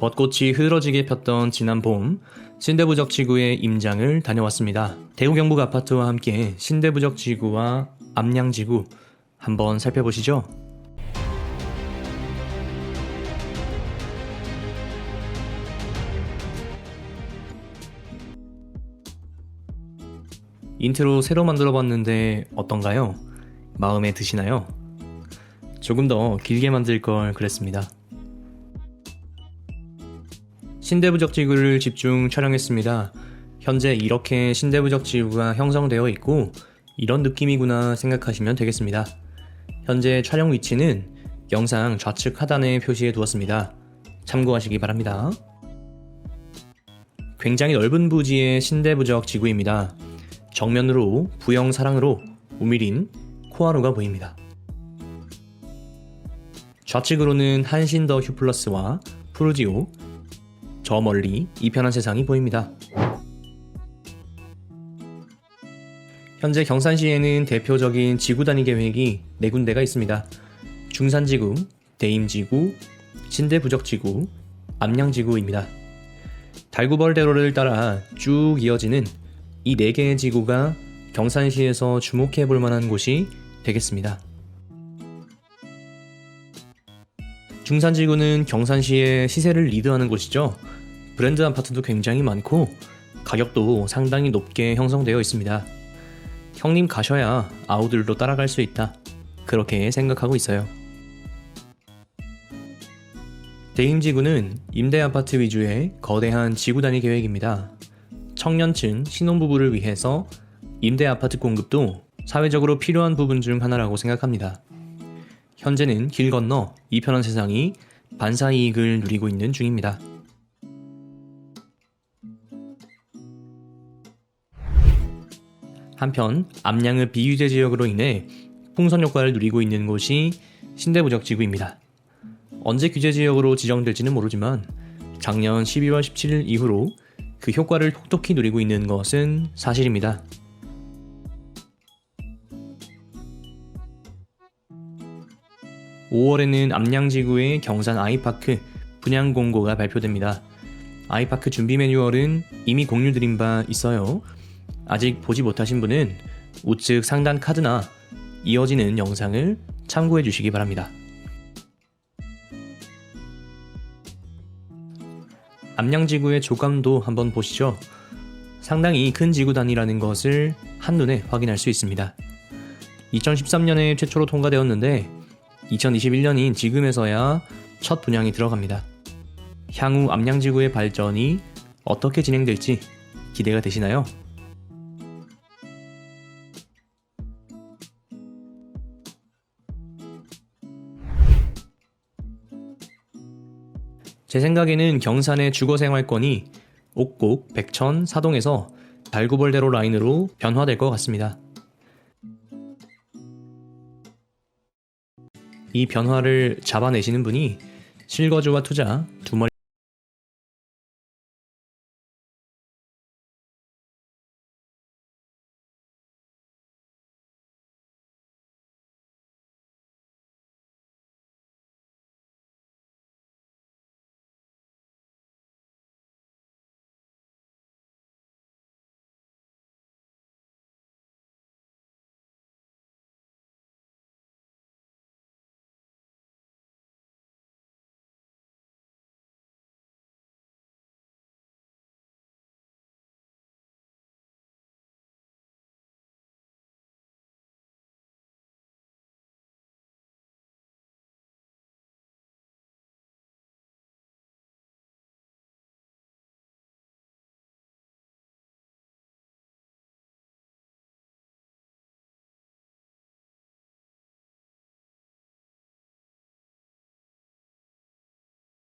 벚꽃이 흐드러지게 폈던 지난 봄 신대부적 지구의 임장을 다녀왔습니다. 대구 경북 아파트와 함께 신대부적 지구와 암양 지구 한번 살펴보시죠. 인트로 새로 만들어 봤는데 어떤가요? 마음에 드시나요? 조금 더 길게 만들 걸 그랬습니다. 신대부적 지구를 집중 촬영했습니다. 현재 이렇게 신대부적 지구가 형성되어 있고 이런 느낌이구나 생각하시면 되겠습니다. 현재 촬영 위치는 영상 좌측 하단에 표시해 두었습니다. 참고하시기 바랍니다. 굉장히 넓은 부지의 신대부적 지구입니다. 정면으로 부영 사랑으로 우미린 코하루가 보입니다. 좌측으로는 한신 더 휴플러스와 푸르지오, 저 멀리 이편한 세상이 보입니다. 현재 경산시에는 대표적인 지구 단위 계획이 네 군데가 있습니다. 중산지구, 대임지구, 신대부적지구, 암양지구입니다. 달구벌대로를 따라 쭉 이어지는 이 네 개의 지구가 경산시에서 주목해 볼 만한 곳이 되겠습니다. 중산지구는 경산시의 시세를 리드하는 곳이죠. 브랜드 아파트도 굉장히 많고 가격도 상당히 높게 형성되어 있습니다. 형님 가셔야 아우들도 따라갈 수 있다. 그렇게 생각하고 있어요. 대임지구는 임대 아파트 위주의 거대한 지구 단위 계획입니다. 청년층 신혼부부를 위해서 임대 아파트 공급도 사회적으로 필요한 부분 중 하나라고 생각합니다. 현재는 길 건너 이편한 세상이 반사 이익을 누리고 있는 중입니다. 한편 암양의 비유제 지역으로 인해 풍선 효과를 누리고 있는 곳이 신대부적 지구입니다. 언제 규제 지역으로 지정될지는 모르지만 작년 12월 17일 이후로 그 효과를 톡톡히 누리고 있는 것은 사실입니다. (5월에는) 암양지구의 경산 아이파크 분양 공고가 발표됩니다. 아이파크 준비 매뉴얼은 이미 공유 드린 바 있어요. 아직 보지 못하신 분은 우측 상단 카드나 이어지는 영상을 참고해 주시기 바랍니다. 암양지구의 조감도 한번 보시죠. 상당히 큰 지구 단위라는 것을 한눈에 확인할 수 있습니다. 2013년에 최초로 통과되었는데 2021년인 지금에서야 첫 분양이 들어갑니다. 향후 암양지구의 발전이 어떻게 진행될지 기대가 되시나요? 제 생각에는 경산의 주거생활권이 옥곡, 백천, 사동에서 달구벌대로 라인으로 변화될 것 같습니다. 이 변화를 잡아내시는 분이 실거주와 투자,